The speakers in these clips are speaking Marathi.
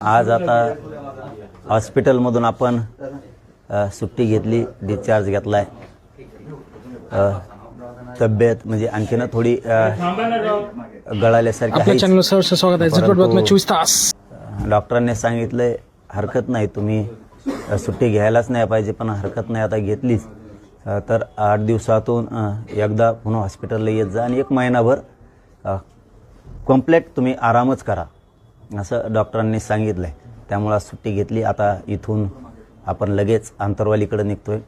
आज आता हॉस्पिटलमधून आपण सुट्टी घेतली डिस्चार्ज घेतलाय. तब्येत म्हणजे आणखीन थोडी गळाल्यासारखी चोवीस तास. डॉक्टरांनी सांगितलंय हरकत नाही तुम्ही. सुट्टी घ्यायलाच नाही पाहिजे पण हरकत नाही आता घेतलीच. तर आठ दिवसातून एकदा पुन्हा हॉस्पिटलला येत जा आणि एक महिनाभर कम्प्लेट तुम्ही आरामच करा. असं डॉक्टरांनी सांगितलं आहे त्यामुळं आज सुट्टी घेतली. आता इथून आपण लगेच आंतरवालीकडे निघतोय.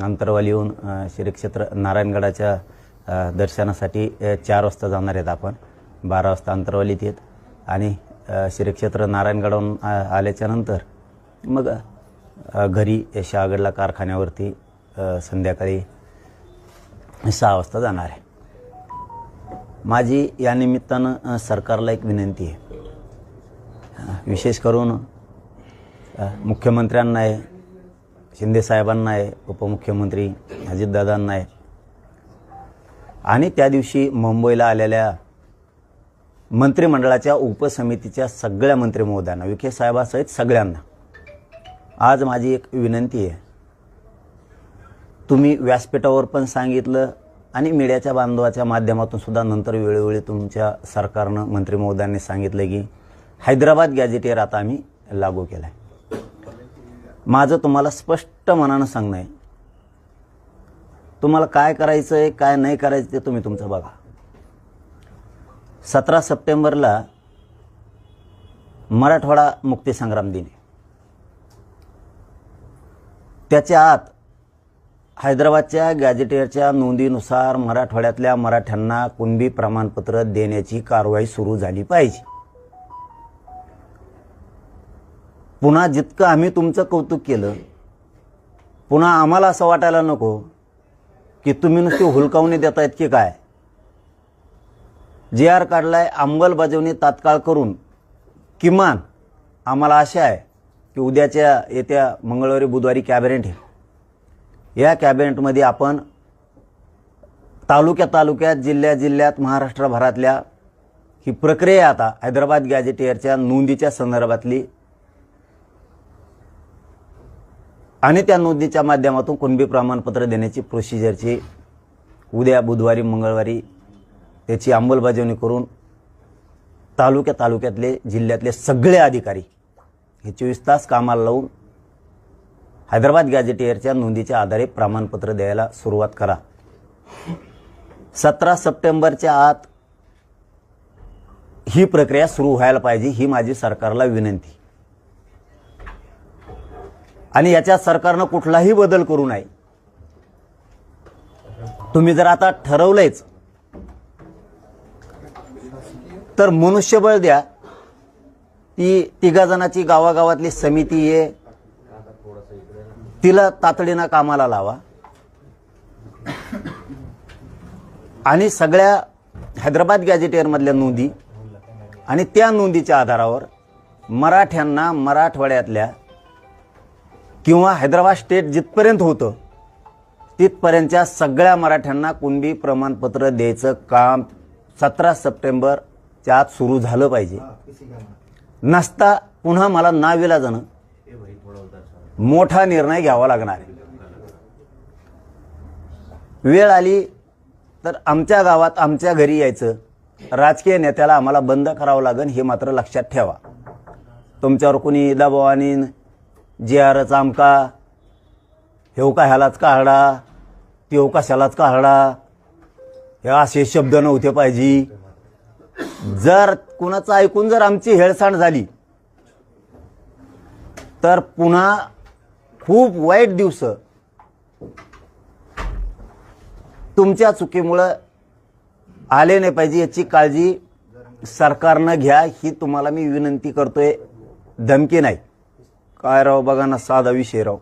आहे येऊन श्रीक्षेत्र नारायणगडाच्या दर्शनासाठी चार वाजता जाणार आहेत आपण. बारा वाजता आंतरवालीत येत. आणि श्रीक्षेत्र नारायणगडाहून आल्याच्यानंतर मग घरी शहागडला कारखान्यावरती संध्याकाळी सहा वाजता जाणार आहे. माझी या निमित्तानं सरकारला एक विनंती आहे. विशेष करून मुख्यमंत्र्यांना आहे शिंदेसाहेबांना आहे उपमुख्यमंत्री अजितदादांना आहे. आणि त्या दिवशी मुंबईला आलेल्या मंत्रिमंडळाच्या उपसमितीच्या सगळ्या मंत्री महोदयांना विखे साहेबासहित सगळ्यांना आज माझी एक विनंती आहे. तुम्ही व्यासपीठावर पण सांगितलं आणि मीडियाच्या बांधवाच्या माध्यमातून सुद्धा नंतर वेळोवेळी तुमच्या सरकारनं मंत्री महोदयांनी सांगितलं की हैदराबाद गॅझेटियर आता आम्ही लागू केला आहे माझं तुम्हाला स्पष्ट मनानं सांगणं आहे. तुम्हाला काय करायचं आहे काय नाही करायचं ते तुम्ही तुमचं बघा. सतरा सप्टेंबरला मराठवाडा मुक्तीसंग्राम दिन आहे. त्याच्या आत हैदराबादच्या गॅजेटियरच्या नोंदीनुसार मराठवाड्यातल्या मराठ्यांना कुणबी प्रमाणपत्र देण्याची कारवाई सुरू झाली पाहिजे. पुन्हा जितकं आम्ही तुमचं कौतुक केलं पुन्हा आम्हाला असं वाटायला नको की तुम्ही नुसती हुलकावणी देतायत की काय? जे आर काढलाय अंमलबजावणी तात्काळ करून किमान आम्हाला आशा आहे की उद्याच्या येत्या मंगळवारी बुधवारी कॅबिनेट आहे या कॅबिनेटमध्ये आपण तालुक्या तालुक्यात जिल्ह्या जिल्ह्यात महाराष्ट्रभरातल्या ही प्रक्रिया आता हैदराबाद गॅजेटियरच्या नोंदीच्या संदर्भातली आणि त्या नोंदीच्या माध्यमातून कुणबी प्रमाणपत्र देण्याची प्रोसिजरची उद्या बुधवारी मंगळवारी त्याची अंमलबजावणी करून तालुक्या तालुक्यातले जिल्ह्यातले सगळे अधिकारी हे चोवीस तास कामाला लावून हैदराबाद गॅझेटियरच्या नोंदीच्या आधारे प्रमाणपत्र द्यायला सुरुवात करा. सतरा सप्टेंबरच्या आत ही प्रक्रिया सुरू व्हायला पाहिजे ही माझी सरकारला विनंती. आणि याच्यात सरकारनं कुठलाही बदल करू नये. तुम्ही जर आता ठरवलंयच तर मनुष्यबळ द्या. ती तिघा जणाची गावागावातली समिती आहे. तिला तातडीनं कामाला लावा. आणि सगळ्या हैदराबाद गॅजेटेअरमधल्या नोंदी आणि त्या नोंदीच्या आधारावर मराठ्यांना मराठवाड्यातल्या किंवा हैदराबाद स्टेट जिथपर्यंत होतं तिथपर्यंतच्या सगळ्या मराठ्यांना कुणबी प्रमाणपत्र द्यायचं काम सतरा सप्टेंबरच्या आत सुरू झालं पाहिजे. नसता पुन्हा मला नाविला जाणं. मोठा निर्णय घ्यावा लागणार आहे. वेळ आली तर आमच्या गावात आमच्या घरी यायचं. राजकीय नेत्याला आम्हाला बंद करावं लागेल हे मात्र लक्षात ठेवा. तुमच्यावर कोणी दबाव आणीन जे आरच आमका. हेव का ह्यालाच काढा तेव कशालाच काढा. हे असे शब्द नव्हते पाहिजे. जर कुणाचं ऐकून जर आमची हेळसांड झाली तर पुन्हा खूप वाईट दिवस. तुमच्या चुकीमुळं आले नाही पाहिजे याची काळजी सरकारनं घ्या ही तुम्हाला मी विनंती करतोय. धमकी नाही. काय राव? बघा ना साधा विषय राव.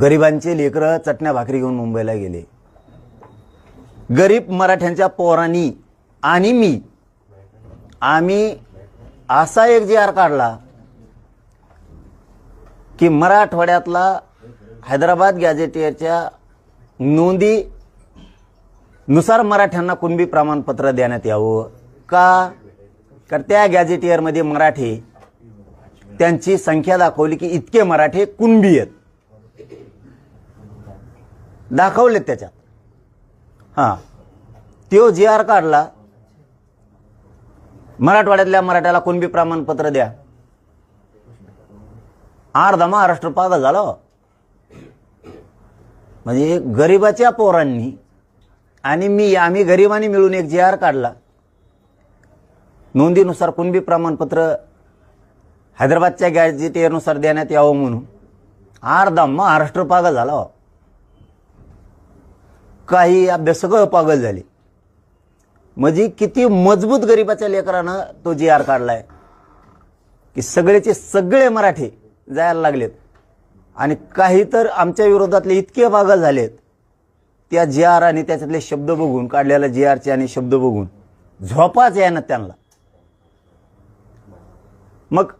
गरिबांचे लेकरं चटण्या भाकरी घेऊन मुंबईला गेले. गरीब मराठ्यांच्या पोरांनी आणि मी आम्ही असा एक जी आर काढला की मराठवाड्यातला हैदराबाद गॅझेटियरच्या नोंदी नुसार मराठ्यांना कुणबी प्रमाणपत्र देण्यात यावं? का? तर त्या गॅझेटियरमध्ये मराठी त्यांची संख्या दाखवली की इतके मराठे कुणबी आहेत. दाखवलेत त्याच्यात. हां. तो जी आर काढला. मराठवाड्यातल्या मराठ्याला कुणबी प्रमाणपत्र द्या. अर्धा महाराष्ट्र पागल झाला हो. म्हणजे गरिबाच्या पोरांनी आणि मी आम्ही गरिबांनी मिळून एक जी आर काढला. नोंदीनुसार कुणबी प्रमाणपत्र हैदराबादच्या गॅजेटियरनुसार देण्यात यावं म्हणून अर्धा महाराष्ट्र पागल झाला हो. काही काही अभ्यासक पागल झाले. म्हणजे किती मजबूत गरिबाच्या लेकरानं तो जी आर काढलाय. की सगळेचे सगळे मराठी जायला लागलेत. आणि काही तर आमच्या विरोधातले इतके पागल झालेत. त्या जी आर आणि त्याच्यातले शब्द बघून काढलेल्या जी आरचे आणि शब्द बघून झोपाच यानं त्यांना. मग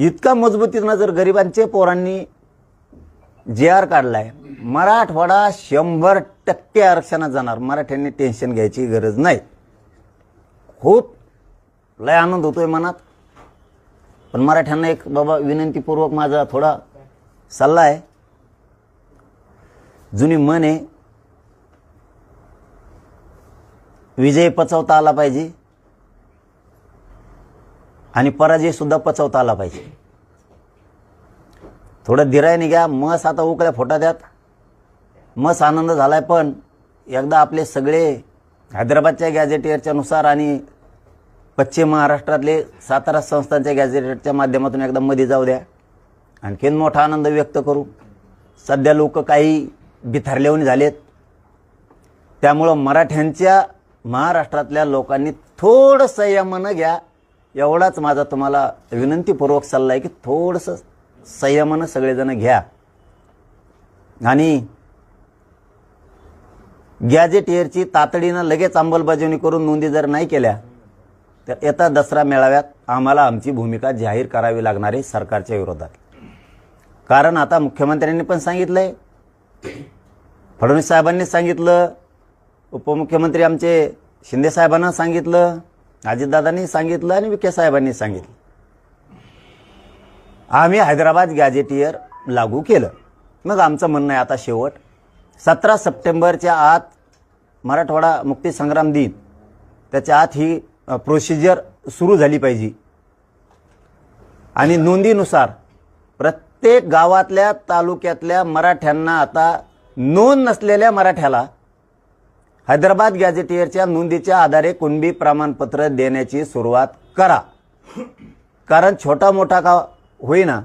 इतका मजबूतीनं जर गरिबांचे पोरांनी जे आर काढलाय मराठवाडा शंभर टक्के आरक्षणात जाणार. मराठ्यांनी टेन्शन घ्यायची गरज नाही. खूप लय आनंद होतोय मनात. पण मराठ्यांना एक बाबा विनंतीपूर्वक माझा थोडा सल्ला आहे. जुनी मन आहे विजय पचवता आला पाहिजे. आणि पराजयसुद्धा पचवता आला पाहिजे. थोडं धीराने घ्या मस आता उकळ्या फोटा द्यात. मस आनंद झालाय पण एकदा आपले सगळे हैदराबादच्या गॅझेटियरच्या नुसार आणि पश्चिम महाराष्ट्रातले सातारा संस्थांच्या गॅजेटियरच्या माध्यमातून एकदा मध्ये जाऊ द्या. आणखीन मोठा आनंद व्यक्त करू. सध्या लोक काही बिथारलेहून झालेत. त्यामुळं मराठ्यांच्या महाराष्ट्रातल्या लोकांनी थोडं संयमानं घ्या. एवढाच माझा तुम्हाला विनंतीपूर्वक सल्ला आहे की थोडंसं संयमानं सगळेजण घ्या. आणि गॅजेट इयरची तातडीनं लगेच अंमलबजावणी करून नोंदी जर नाही केल्या तर येत्या दसरा मेळाव्यात आम्हाला आमची भूमिका जाहीर करावी लागणार आहे सरकारच्या विरोधात. कारण आता मुख्यमंत्र्यांनी पण सांगितलंय फडणवीस साहेबांनी सांगितलं उपमुख्यमंत्री आमचे शिंदे साहेबांना सांगितलं अजितदादांनी सांगितलं आणि विखे साहेबांनी सांगितलं. आम्ही हैदराबाद गॅजेटियर लागू केलं. मग आमचं म्हणणं आहे आता शेवट सतरा सप्टेंबरच्या आत मराठवाडा मुक्ती संग्राम दिन त्याच्या आत ही प्रोसिजर सुरू झाली पाहिजे. आणि नोंदीनुसार प्रत्येक गावातल्या तालुक्यातल्या मराठ्यांना आता नोंद नसलेल्या मराठ्याला हैदराबाद गॅजेटियरच्या नोंदीच्या आधारे कुणबी प्रमाणपत्र देण्याची सुरुवात करा. कारण छोटा मोठा का होईना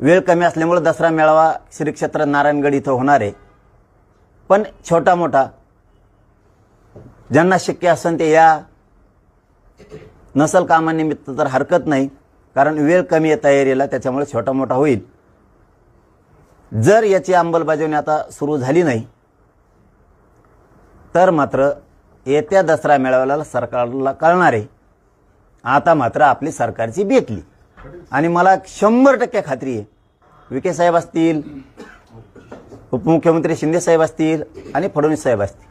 वेळ कमी असल्यामुळे दसरा मेळावा श्री क्षेत्र नारायणगड इथं होणार आहे. पण छोटा मोठा ज्यांना शक्य असेल ते या नसल कामानिमित्त तर हरकत नाही कारण वेळ कमी आहे तयारीला त्याच्यामुळे छोटा मोठा होईल. जर याची अंमलबजावणी आता सुरू झाली नाही तर मात्र येत्या दसरा मेळाव्याला सरकारला कळणार. आहे आता मात्र आपली सरकारची बेतली आणि मला शंभर टक्के खात्री आहे. विखे साहेब असतील उपमुख्यमंत्री शिंदे साहेब असतील आणि फडणवीस साहेब असतील.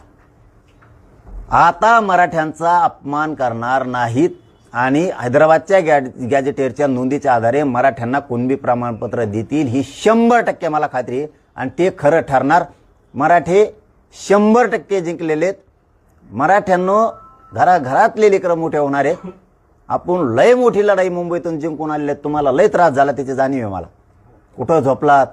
आता मराठ्यांचा अपमान करणार नाहीत आणि हैदराबादच्या गॅ गॅजेटेरच्या नोंदीच्या आधारे मराठ्यांना कुणबी प्रमाणपत्र देतील ही शंभर टक्के मला खात्री आहे. आणि ते खरं ठरणार. मराठे शंभर टक्के जिंकलेले आहेत मराठ्यांनो घराघरातले लेकरं मोठे होणार आहेत. आपण लय मोठी लढाई मुंबईतून जिंकून आलेले आहेत. तुम्हाला लय त्रास झाला त्याची जाणीव आहे मला. कुठं झोपलात?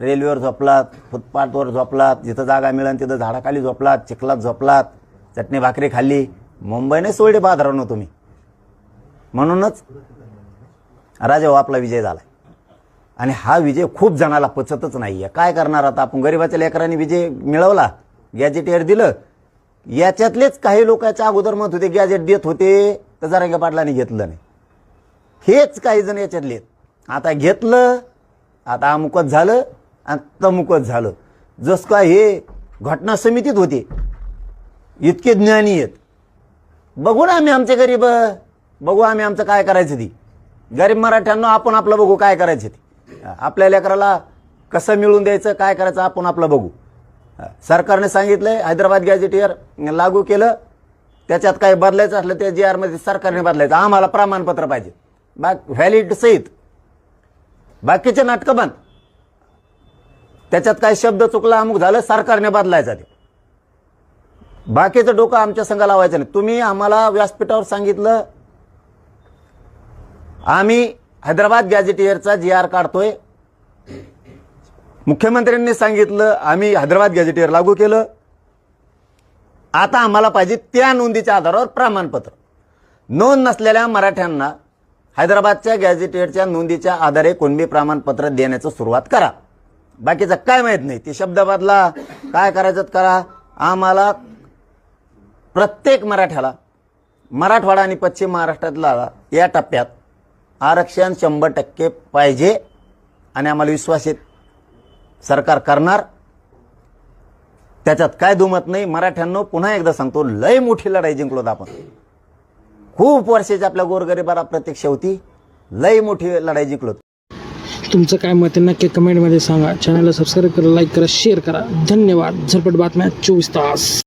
रेल्वेवर झोपलात? फुटपाथवर झोपलात? जिथं जागा मिळेल तिथं झाडाखाली झोपलात? चिखलात झोपलात? चटणी भाकरी खाल्ली? मुंबईने सोडे बाजारानं तुम्ही. म्हणूनच राजा हो, आपला विजय झाला आणि हा विजय खूप जणाला पचतच नाही आहे काय करणार आता? आपण गरीबाच्या लेकरांनी विजय मिळवला गॅजेट एअर दिलं. याच्यातलेच काही लोकांच्या अगोदर मत होते गॅजेट देत होते तर जरांगे पाटलांनी घेतलं नाही. हेच काही जण याच्यातले आहेत. आता घेतलं आता अमुकच झालं आणि तमुकच झालं. जस का हे घटना समितीत होते. इतके ज्ञानी आहेत. बघू ना आम्ही आमचे गरीब बघू आम्ही आमचं काय करायचं ती. गरीब मराठ्यांना आपण आपलं बघू काय करायचं ती. आपल्या लेकराला कसं मिळून द्यायचं काय करायचं आपण आपलं बघू. सरकारने सांगितलंय हैदराबाद गॅजेटियर लागू केलं त्याच्यात काही बदलायचं असलं ते जी आरमध्ये सरकारने बदलायचं. आम्हाला प्रमाणपत्र पाहिजे. बा व्हॅलिड सहित. बाकीचे नाटकं बंद. त्याच्यात काही शब्द चुकला अमुक झालं सरकारने बदलायचा ते. बाकीचं डोकं आमच्या संघ लावायचं नाही. तुम्ही आम्हाला व्यासपीठावर सांगितलं आम्ही हैदराबाद गॅझेटियरचा जी आर काढतोय. मुख्यमंत्र्यांनी सांगितलं आम्ही हैदराबाद गॅझेटियर लागू केलं. आता आम्हाला पाहिजे त्या नोंदीच्या आधारावर प्रमाणपत्र. नोंद नसलेल्या मराठ्यांना हैदराबादच्या गॅझेटियरच्या नोंदीच्या आधारे कोणबी प्रमाणपत्र देण्याचं सुरुवात करा. बाकीचं काय माहीत नाही. ती शब्द बदला काय करायचं करा. आम्हाला प्रत्येक मराठ्याला मराठवाडा आणि पश्चिम महाराष्ट्रातला या टप्प्यात आरक्षण शंभर टक्के पाहिजे आणि आम्हाला विश्वास आहे. सरकार करणार. त्याच्यात काय दुमत नाही. मराठ्यांनो पुन्हा एकदा सांगतो लय मोठी लढाई जिंकलोत आपण. खूप वर्षाची आपल्या गोरगरिबाला प्रत्यक्ष होती. लय मोठी लढाई जिंकलोत तुमचं काय मत आहे नक्की कमेंटमध्ये सांगा. चॅनलला सबस्क्राईब करा लाईक करा शेअर करा. धन्यवाद. झटपट बातम्या चोवीस तास.